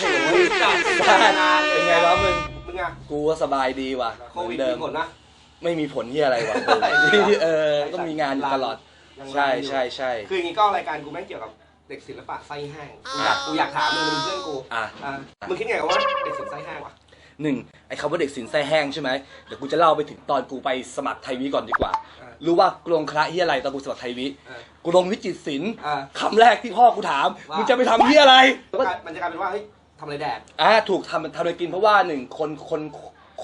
พื่อนเฮ้ยโอ้ยจัดบ้านเป็นไงวะมึงมึงอะกูก็สบายดีว่ะโควิดเหมือนเดิมีมผลนะ ไม่มีผลที่อะไรวะเออก็มีงานอยู่ตลอด ยังใช่รันอยู่ใช่ใช่ คืออย่างงี้ก็รายการกูแม่งเกี่ยวกับเด็กศิลปะไส้แห้งกูอยากกูอยากถามมึงมึงเป็นเพื่อนกูอะอะมึงคิดไงกับว่าเด็กศิลปะไส้แห้งวะหนึ่งไอ้คำว่าเด็กสินไส้แห้งใช่ไหมเดี๋ยวกูจะเล่าไปถึงตอนกูไปสมัครไทยวิก่อนดีกว่าอะรู้ว่ากูลงคณะที่อะไรตอนกูสมัครไทยวิอะกูลงวิจิตรศิลป์อะคำแรกที่พ่อกูถามว่ามึ มึงจะไปทำที่อะไร มันจะกลายเป็นว่าเฮ้ย ทำอะไรแดก อ่าถูกทำทำอะไรกินเพราะว่าหนึ่งคนคน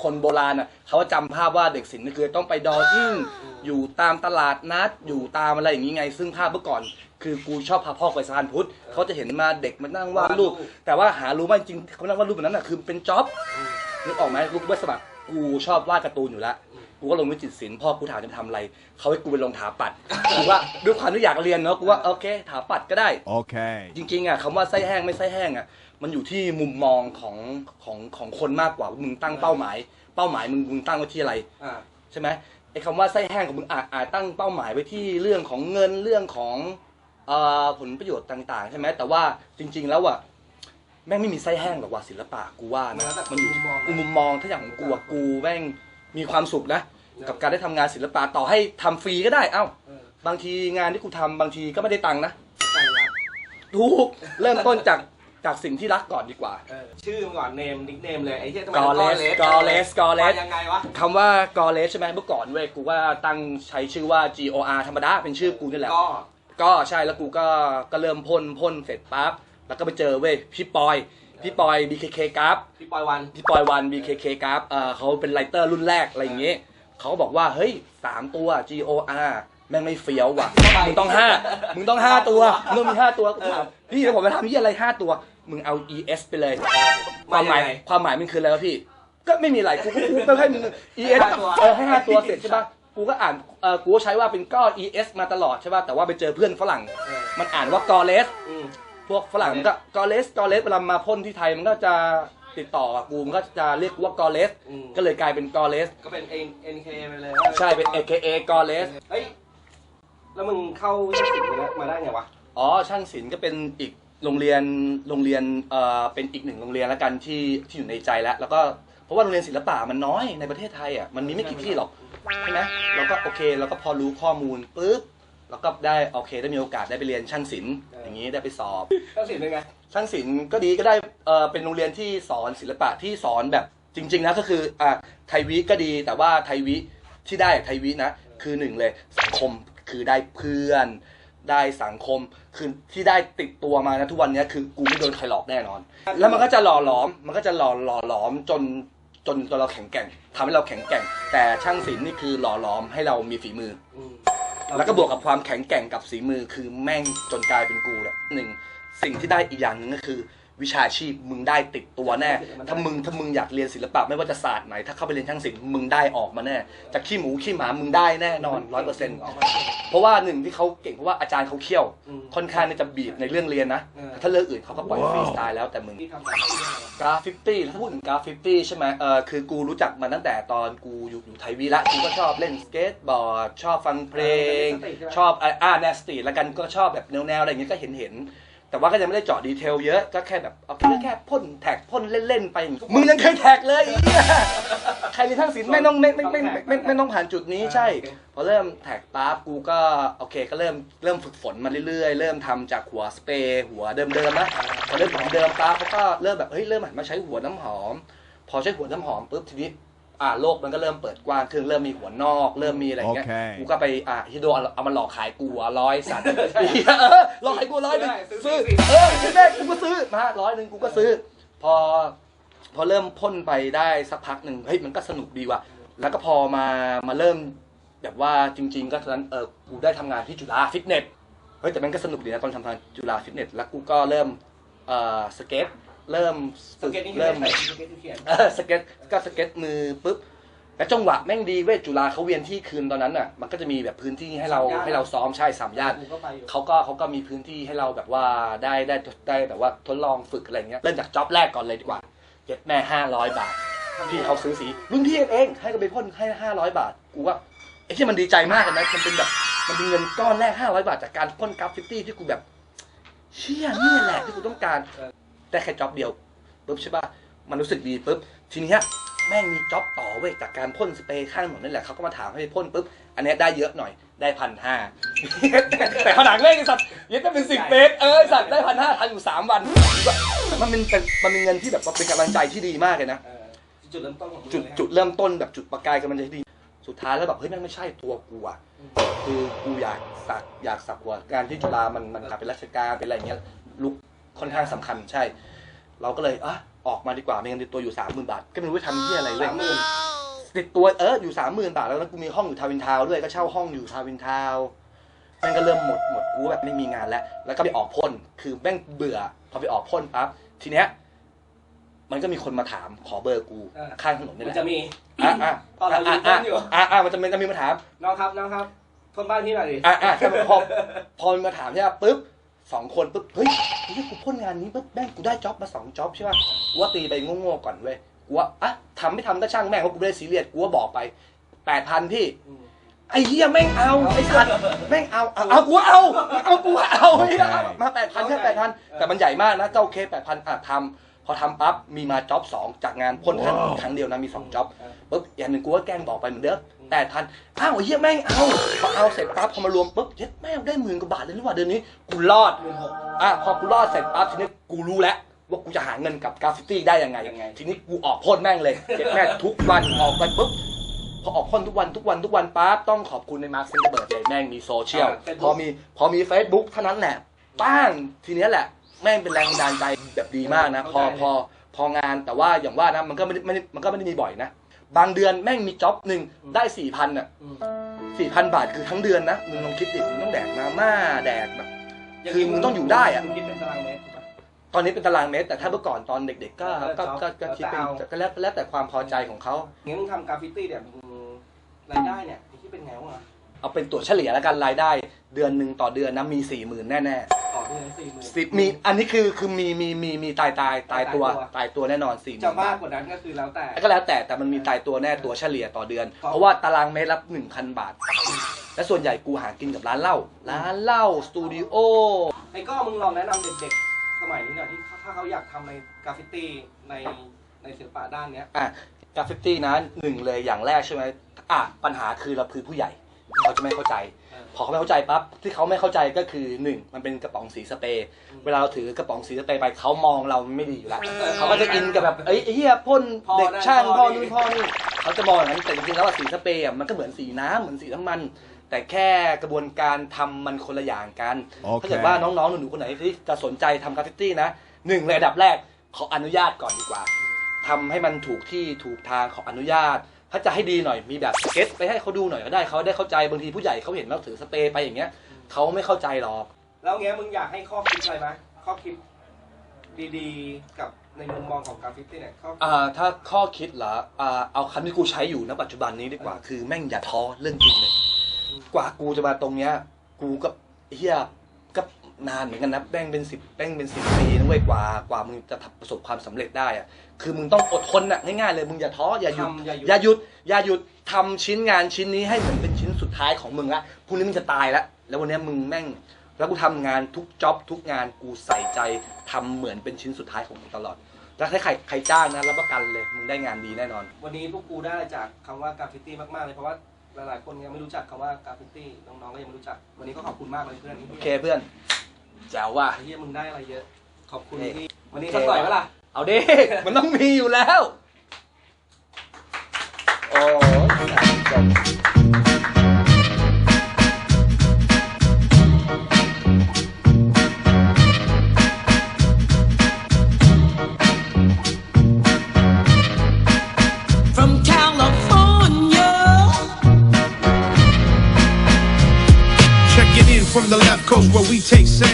คนโบราณอะเขาจำภาพว่าเด็กศิลป์นี่คือต้องไปดออิ่งอยู่ตามตลาดนัด อยู่ตามอะไรอย่างงี้ไง ซึ่งภาพเมื่อก่อน คือกูชอบพาพ่อไปสะพานพุทธเขาจะเห็นมาเด็กมานั่งวาดรูปวาดรูปแต่ว่าหารู้ไหมจริงๆเขานั่งวาดรูปแบบนั้นอะคือเป็นจ็อบอืมนึกออกไหมกูไปสมัครกูชอบวาดการ์ตูนอยู่แล้วอืม กูก็ลงวิจิตรศิลป์พ่อกูถามจะไปทำอะไร เขาให้กูไปลงถาปัดกูว่าด้วยความที่อยากเรียนเนาะกูว่าโอเคถาปัดก็ได้ Okay. จริงๆอะคำว่าไส้แห้งไม่ไส้แห้งอะมันอยู่ที่มุมมองของของของคนมากกว่าว่ามึงตั้งเป้าหมาย เป้าหมายมึงมึงตั้งไว้ที่อะไร อะใช่ไหมไอ้คำว่าไส้แห้งของมึงอาจอาจตั้งเป้าหมายไว้ที่เรื่องของเงินเรื่องของเอ่อผลประโยชน์ต่างๆ ใช่ไหมแต่ว่าจริง ๆ แล้วอะแม่งไม่มีไส้แห้งหรอกว่าศิลปะกูว่านะมันอยู่ที่กูมุมมองถ้าอย่างของกูอะกูแม่ง มีความสุขนะ กับการได้ทำงานศิลปะต่อให้ทำฟรีก็ได้ เอ้าเออบางทีงานที่กูทำบางทีก็ไม่ได้ตังค์นะใจรักถูกเริ่มต้นจากจากสิ่งที่รักก่อนดีกว่าเออชื่อมึงก่อนเนมนิกเนมเลยไอ้เหี้ยทำไมกอต้องเลสกอเลสกอเลสมายังไงวะคำว่ากอเลสใช่ไหมเมื่อก่อนเว้ยกูว่าตั้งใช้ชื่อว่า G O R ธรรมดาเป็นชื่อกูนี่แหละ ก็ก็ใช่แล้วกูก็ก็เริ่มพ่นพ่นเสร็จปั๊บแล้วก็ไปเจอเว้ยพี่ปอย พี่ปอย BKK กราฟพี่ปอยวัน พี่ปอยวัน BKK กราฟเออเขาเป็นไรเตอร์รุ่นแรกอะไรอย่างเงี้ยเขาก็บอกว่าเฮ้ยสามตัว G O R แม่งไม่เฟี้ยวว่ะ มึงต้องห้ามึงต้องห้าตัวมึงต้องมีห้าตัวกูถามพี่เดี๋ยวผมไปทำยี่อะไรห้าตัว มึงเอา E S ไปเลย ความหมายยังไงความหมายมันคืออะไรวะพี่ ก็ไม่มีอะไรกูกูกูก็ให้มึง ES ห้าตัวเออให้ห้าตัวเสร็จใช่ปะกูก็อ่านเออกูก็ใช้ว่าเป็นก้อน ES มาตลอดใช่ปะแต่ว่าไปเจอเพื่อนฝรั่งเออมันอ่านว่ากอเลสอืม พวกฝรั่งมันก็กอเลสกอเลสเวลามาพ่นที่ไทยมันก็จะติดต่อกับกูมันก็จะเรียกว่ากอเลสอืม ก็เลยกลายเป็นกอเลสก็เป็น N N K ไปเลยใช่เป็น AKA กอเลสเฮ้ย แล้วมึงเข้าช่างศิลป์มาได้มาได้ไงวะ อ๋อช่างศิลป์ก็เป็นอีกโรงเรียนโรงเรียนเอ่อเป็นอีกหนึ่งโรงเรียนแล้วกันที่ที่อยู่ในใจแล้ว แล้วก็เพราะว่าโรงเรียนศิลปะมันน้อยในประเทศไทยอะมันมีไม่กี่ที่หรอกใช่ไหมเราก็โอเคเราก็พอรู้ข้อมูลปุ๊บ เราก็ได้โอเคได้มีโอกาสได้ไปเรียนช่างศิลป์อย่างนี้ได้ไปสอบ ช่างศิลป์เป็นไงช่างศิลป์ก็ดีก็ได้เออเป็นโรงเรียนที่สอนศิลปะที่สอนแบบจริง ๆนะก็คืออ่าไทยวิก็ดีแต่ว่าไทยวิที่ได้ไทยวินะคือหนึ่งเลยสังคมคือได้เพื่อน ได้สังคมคือที่ได้ติดตัวมานะทุกวันเนี้ยคือกูไม่โดนใครหลอกแน่นอน แล้วมันก็จะหล่อหลอมมันก็จะหล่อหล่อหลอมจนจนจนเราแข็งแกร่งทำให้เราแข็งแกร่ง แต่ช่างศิลป์นี่คือหล่อหลอมให้เรามีฝีมืออืม แล้วก็บวกกับความแข็งแกร่งกับสีมือคือแม่งจนกลายเป็นกูแหละหนึ่งสิ่งที่ได้อีกอย่างหนึ่งก็คือ วิชาชีพมึงได้ติดตัวแน่ ถ้ามึงถ้ามึงอยากเรียนศิลปะไม่ว่าจะศาสตร์ไหน ถ้าเข้าไปเรียนช่างศิลป์มึงได้ออกมาแน่จากขี้หมูขี้หมามึงได้แน่นอนร้อยเปอร์เซ็นต์ออกมาเพราะว่าหนึ่งที่เขาเก่งเพราะว่าอาจารย์เขาเขี้ยวอืมค่อนข้างที่จะบีบในเรื่องเรียนนะเออแต่ถ้าเรื่องอื่นเขาก็ปล่อยฟรีสไตล์แล้วแต่มึงที่ทำแบบนี้ได้ไงวะกราฟิตี้ถ้าพูดถึงกราฟิตี้ใช่ไหมเออคือกูรู้จักมาตั้งแต่ตอนกูอยู่อยู่ไทยวีละกูก็ชอบเล่นสเก็ตบอร์ดชอบฟังเพลง ชอบอะอ่าแนสตีแล้วกันก็ชอบแบบแนวๆอะไรอย่างเงี้ยก็เห็นเห็นๆ แต่ว่าก็ยังไม่ได้เจาะดีเทลเยอะก็แค่แบบเอาแค่แค่พ่นแท็กพ่นเล่นๆไปมึงยังเคยแท็กเลยไอ้เหี้ยใครเรียนทั้งศิลป์ไม่ต้องไม่ไม่ไม่ไม่ไม่ไม่ต้องผ่านจุดนี้ใช่ พอเริ่มแท็กปั๊บกูก็โอเคก็เริ่มเริ่มฝึกฝนมาเรื่อยๆ เริ่มทำจากหัวสเปรย์หัวเดิมๆนะพอเริ่มหัวเดิมปั๊บเขาก็เริ่มแบบเฮ้ยเริ่มหันมาใช้หัวน้ำหอม พอใช้หัวน้ำหอมปุ๊บทีนี้ อ่าโลกมันก็เริ่มเปิดกว้างขึ้นเริ่มมีหัวนอก เริ่มมีอะไรอย่างเงี้ยโอเคกูก็ไปอ่าฮิโดเอาเอามาหลอกขายกูอะร้อยสัตว์เออหลอกขายกูร้อยหนึ่งซื้อ เออซื้อได้กูก็ซื้อมาร้อยหนึ่งกูก็ซื้อ พอ พอเริ่มพ่นไปได้สักพักหนึ่งเฮ้ยมันก็สนุกดีว่ะ แล้วก็พอมามาเริ่มแบบว่าจริง ๆ ก็ตอนนั้นเออกูได้ทำงานที่จุฬาฟิตเนสเฮ้ยแต่มันก็สนุกดีนะตอนทำงานจุฬาฟิตเนสแล้วกูก็เริ่มเอ่อสเก็ต เริ่มสฝึกเก็ตนี่คือเริ่มใส่สเก็ตที่เขียนเออสเก็ตก็สเก็ตมือปุ๊บแล้วจังหวะแม่งดีเว้ยจุฬาเขาเวียนที่คืนตอนนั้นอะ มันก็จะมีแบบพื้นที่ให้เราสามย่านให้เราซ้อมใช่สามย่านกูก็ไปอยู่เขาก็เขาก็มีพื้นที่ให้เราแบบว่าได้ได้ได้แบบว่าทดลองฝึกอะไรเงี้ยเริ่มจากจ็อบแรกก่อนเลยดีกว่าเก็บแม่ห้าร้อยบาทพี่เขาซื้อสีรุ่นพี่เองให้ก็ไปพ่นให้ห้าร้อยบาทกูว่าไอ้ที่มันดีใจมากเลยนะมันเป็นแบบมันเป็นเงินก้อนแรกห้าร้อยบาทจากการพ่นกราฟฟิตี้ที่กูแบบเชี่ยนี่แหละที่กูต้องการ ได้แค่จ็อบเดียวปุ๊บใช่ป่ะมันรู้สึกดีปุ๊บทีเนี้ยแม่งมีจ็อบต่อเว้ยจากการพ่นสเปรย์ข้างถนนนั่นแหละเขาก็มาถามให้พ่นปุ๊บอันเนี้ยได้เยอะหน่อยได้พันห้าแต่ขนาดเลขไอ้สัตว์ยึดได้เป็นสิบเมตรเออไอ้สัตว์ได้พันห้าทันอยู่สามวัน มันเป็นเป็นมันเป็นเงินที่แบบว่าเป็นกำลังใจที่ดีมากเลยนะเออจุดเริ่มต้นของมึงจุดเลยจุดเริ่มต้นแบบจุดประกายกำลังใจที่ดี สุดท้ายแล้วแบบเฮ้ยแม่งไม่ใช่ตัวกูอะคือกูอยากสักอยากสักว่างานที่จุฬามันมันขับเป็นราชการเป็นอะไรอย่างเงี้ยลุก ค่อนข้างสำคัญใช่ เราก็เลยอะออกมาดีกว่ามีเงินติดตัวอยู่สามหมื่นบาท ก็ไม่รู้ว่าทำที่อะไรเลยสามหมื่นติดตัวเอออยู่สามหมื่นบาทแล้วแล้วกูมีห้องอยู่ทาวินทาวน์ด้วยก็เช่าห้องอยู่ทาวินทาวน์แม่งก็เริ่มหมดหมดกูแบบไม่มีงานแล้ว แล้วก็ไปออกพ่นคือแม่งเบื่อพอไปออกพ่นปั๊บทีเนี้ยมันก็มีคนมาถามขอเบอร์กูข้างถนนนี่มัแหนละจะมีอะอะตอนเรายืนเต้นอยู่อะอะมันจะมันจะมีมาถามน้องครับน้องครับทนบ้านพี่หน่อยดิอะอะใช่ไหมพอพอมันมาถามใช่ไหมปุ๊บ สองคนปุ๊บเฮ้ยเฮ้ยกูพ่นงานนี้ปุ๊บแม่งกูได้จ็อบมาสองจ็อบใช่ป่ะกูว่าตีไปโง่ๆก่อนเว้ยกูว่าอะทำไม่ทำก็ช่างแม่งเพราะกูไม่ได้ซีเรียสกูว่าบอกไปแปดพันพี่อืมไอ้เหี้ยแม่งเอาไอ้สัตว์แม่งเอาเอาเอากูว่าเอาเอากูว่าเอาเหี้ยมาแปดพันแค่แปดพันแต่มันใหญ่มากนะก็โอเคแปดพันอะทำ พอทำปั๊บมีมาจ็อบสองจากงานพ่นแค่ครั้งเดียวนะมีสองจ็อบปุ๊บอย่างหนึ่งกูก็แกล้งบอกไปเหมือนเดิมแปดพันอ้าวไอ้เหี้ยแม่งเอาพอเอาเสร็จปั๊บพอมารวมปุ๊บเย็ดแม่งได้หมื่นกว่าบาทเลยหรือว่าเดือนนี้กูรอดหมื่นหกอะพอกูรอดเสร็จปั๊บทีนี้กูรู้แล้วว่ากูจะหาเงินกับกราฟฟิตี้ได้ยังไงยังไง ทีนี้กูออกพ่นแม่งเลยเจ็ดแม่งทุกวันออกไปปุ๊บพอออกพ่นทุกวันทุกวันทุกวันปั๊บต้องขอบคุณในมาร์คเซนเบิร์ดเลยแม่งมีโซเชียลพอมีพอมีเฟซบุ๊กเท่านั้นแหละป้างทีเนี้ยแหละ แม่งเป็นแรงบันดาลใจแบบดีมากนะ พอพอพองานแต่ว่าอย่างว่านะมันก็ไม่ได้ไม่ได้มันก็ไม่ได้มีบ่อยนะ บางเดือนแม่งมีจ็อบหนึ่งได้สี่พันอะอืมสี่พันบาทคือทั้งเดือนนะมึงลองคิดดิมึงต้องแดกมาม่าแดกแบบคือมึงต้องอยู่ได้อะมึงคิดเป็นตารางเมตรถูกปะตอนนี้เป็นตารางเมตร แต่ถ้าเมื่อก่อนตอนเด็ก ๆ ก็เออก็จ็อบก็ก็คิดเป็นแล้วแต่เอาก็แล้วแล้วแต่ความพอใจของเขางั้นมึงทำกราฟฟิตี้เนี่ยมึงรายได้เนี่ยที่เป็นไงวะเอาเป็นตัวเฉลี่ยแล้วกันรายได้ เดือนหนึ่งต่อเดือนนะมีสี่หมื่นแน่ต่อเดือนสี่หมื่น ๆสิบมีอันนี้คือคือมีมีมีมีตายตายตายตัว ตายตัว ตายตัวแน่นอนสี่หจะมื่นมากกว่านั้นก็คือแล้วแต่ ก็แล้วแต่แต่มันมีตายตัวแน่ตัวเฉลี่ยต่อเดือนครับเพราะว่าตารางเมตรละหนึ่งพันบาท และส่วนใหญ่กูหากินกับร้านเหล้าร้านเหล้าสตูดิโอ ไอ้ก็มึงลองแนะนำเด็กๆ สมัยนี้หน่อยที่ถ้าเขาอยากทำในกราฟฟิตี้ในในศิลปะด้านเนี้ย อะกราฟฟิตี้นะหนึ่งเลยอย่างแรกใช่ไหมอะปัญหาคือเราคือผู้ใหญ่ เขาจะไม่เข้าใจเออพอเขาไม่เข้าใจปั๊บที่เขาไม่เข้าใจก็คือหนึ่งมันเป็นกระป๋องสีสเปรย์อืมเวลาเราถือกระป๋องสีสเปรย์ไปเขามองเราไม่ดีอยู่แล้วเออเขาก็จะอินกับแบบเอ้ยไอ้เฮียพ่นพ่อเด็กนั่นช่างพ่พ่ออนี่นู่นพ่อนี่เขาจะมองอย่างนั้นแต่จริงๆแล้วอะสีสเปรย์อะมันก็เหมือนสีน้ำเหมือนสีน้ำมัน แต่แค่กระบวนการทำมันคนละอย่างกันถ้าเกิดว่าน้องๆหนูๆคนไหนที่จะสนใจทำกราฟฟิตี้นะหนึ่งเลยอันดับแรกขออนุญาตก่อนดีกว่า ทำให้มันถูกที่ถูกทางขออนุญาต ถ้าจะให้ดีหน่อยมีแบบสเก็ตไปให้เขาดูหน่อยก็ได้เขาได้เข้าใจบางทีผู้ใหญ่เขาเห็นเราถือสเปรย์ไปอย่างเงี้ยเขาไม่เข้าใจหรอกแล้วเงี้ยมึงอยากให้ข้อคิดอะไรไหมข้อคิดดีๆ กับในมุมมองของกราฟฟิตี้เนี่ยข้ออ่าถ้าข้อคิดเหรออ่าเอาคำที่กูใช้อยู่ณปัจจุบันนี้ดีกว่าคือแม่งอย่าท้อเรื่องจริงเลย กว่ากูจะมาตรงเนี้ย กูก็เฮียก็ นานเหมือนกันนะแม่งเป็นสิบแม่งเป็นสิบปีนะเว้ยกว่ากว่ามึงจะทำประสบความสำเร็จได้อะคือมึงต้องอดทนอะง่ายๆเลยมึงอย่าท้ออย่าหยุดทำอย่าหยุด อย่าหยุดอย่าหยุดทำชิ้นงานชิ้นนี้ให้เหมือนเป็นชิ้นสุดท้ายของมึงละพรุ่งนี้มึงจะตายแล้วแล้ววันเนี้ยมึงแม่ง แล้วกูทำงานทุกจ็อบทุกงานกูใส่ใจทำเหมือนเป็นชิ้นสุดท้ายของมึงตลอดแล้วถ้าใครใครจ้างนะรับประกันเลยมึงได้งานดีแน่นอน วันนี้พวกกูได้จากคำว่ากราฟฟิตี้มากๆเลยเพราะว่า หลายๆคนยังไม่รู้จักคำว่ากราฟฟิตี้น้องๆก็ยังไม่รู้จัก วันนี้ก็ขอบคุณมากเลยเพื่อนโอเคเพื่อนแจ๋วว่ะไอ้เฮียมึงได้อะไรเยอะ ขอบคุณเฮ้ยที่วันนี้สักหน่อยเวล่ะเอาดิ มันต้องมีอยู่แล้ว โอ้จบ takes sand.